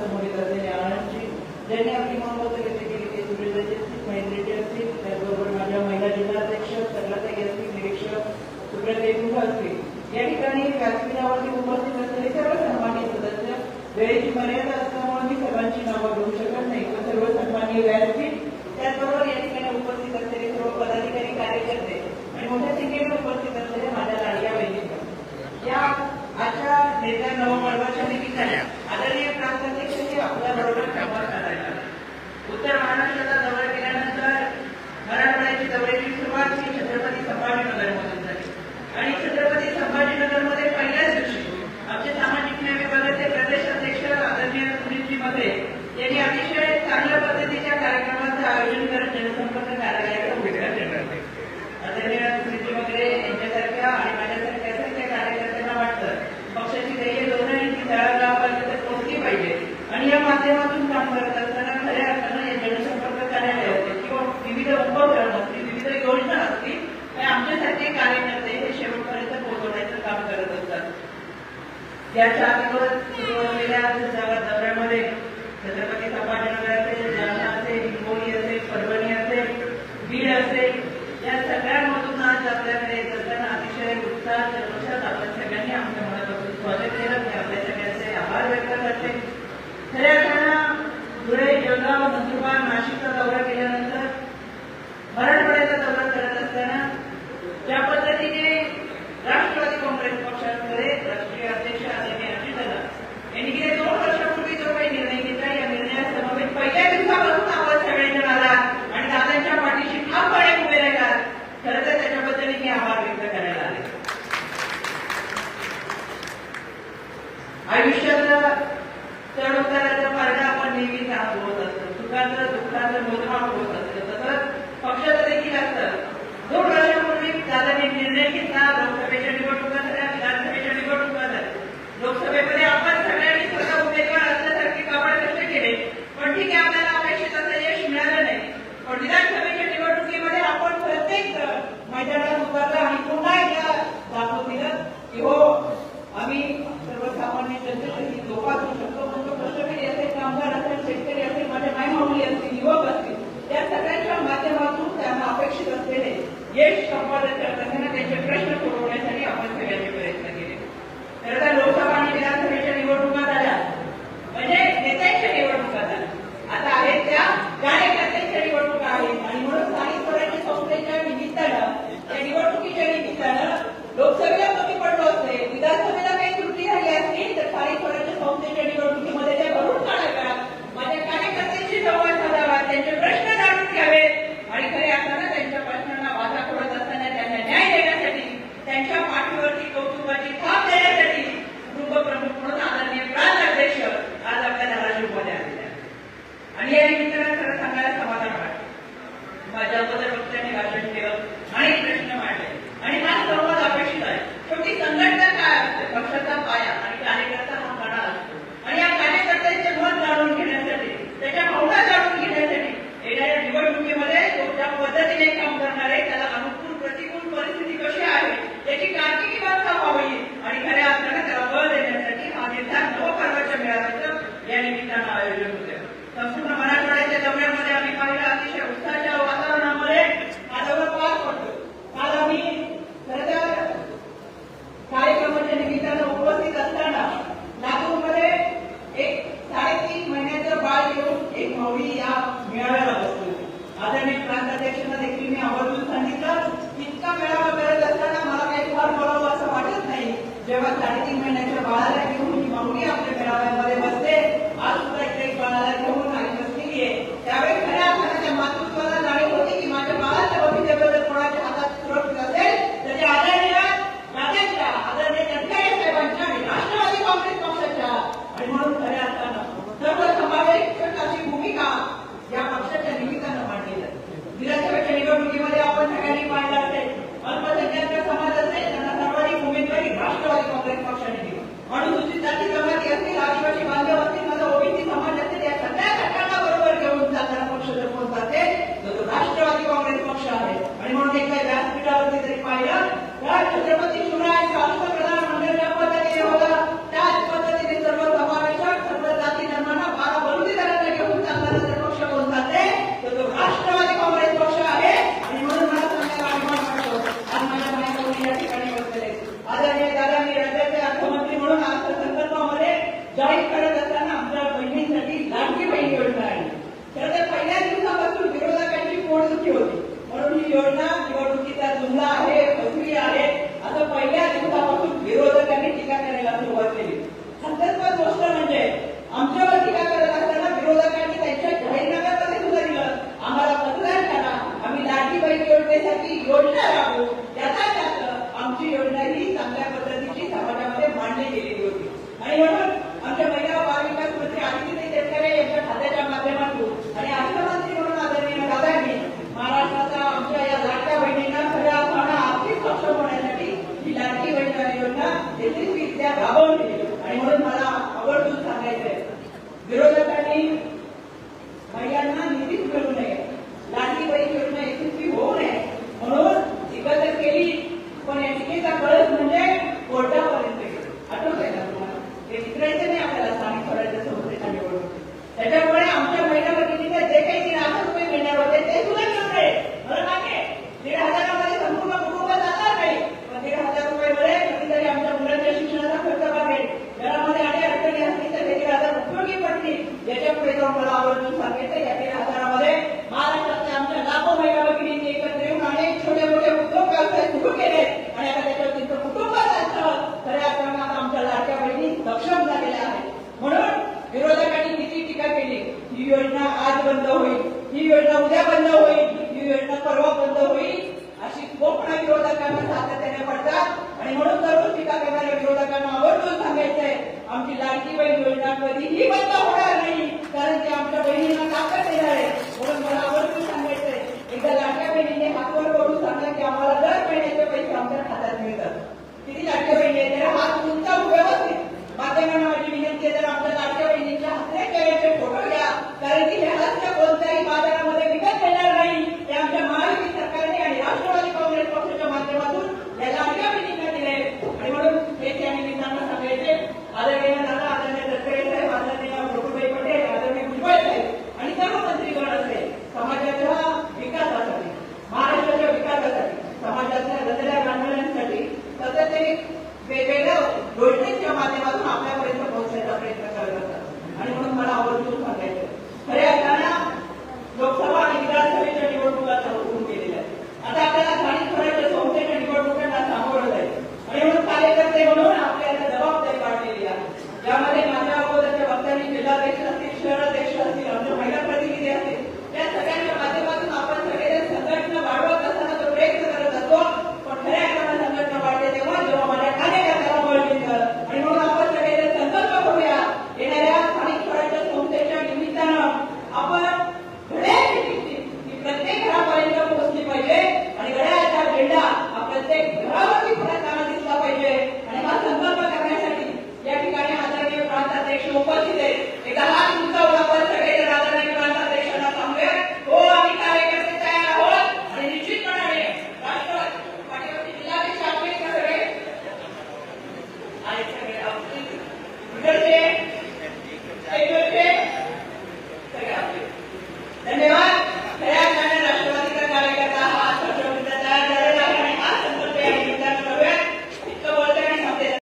समोर आनंदची ज्यांनी आपली महत्वाचं व्यक्त केली ते असतील महेंद्रचे असतील त्याचबरोबर माझ्या महिला जिल्हाध्यक्ष सरलाताई असतील निरीक्षक सुप्रताई असतील या ठिकाणी व्यासपीठावरती उपस्थित असलेले सर्व सदस्य वेळेची मर्यादा ഇതുപോലെ साडेतीन महिन्याच्या बाळाला घेऊन ही माऊली आपल्या मेळाव्यामध्ये बसते. आज सुद्धा विरोधकांना सातत्याने पडतात. आणि म्हणून दररोज टीका करणाऱ्या विरोधकांना आवर्जून सांगायचंय आमची लाडकी बहीण योजना कधीही बंद होणार नाही कारण ते आमच्या बहिणींना ताकद देणार आहे. म्हणून मला आवर्जून सांगायचंय एकदा लाडक्या बहिणीने हातवर करून सांगा की आम्हाला दर महिन्याचे पैसे आमच्या खात्यात मिळतात. आणि सर्व समाजाच्या विकासासाठी महाराष्ट्राच्या विकासासाठी समाजातल्या गजऱ्या वेगवेगळ्या योजनेच्या माध्यमातून आपल्यापर्यंत पोहोचण्याचा प्रयत्न करत असतात. आणि म्हणून मला आवर्जून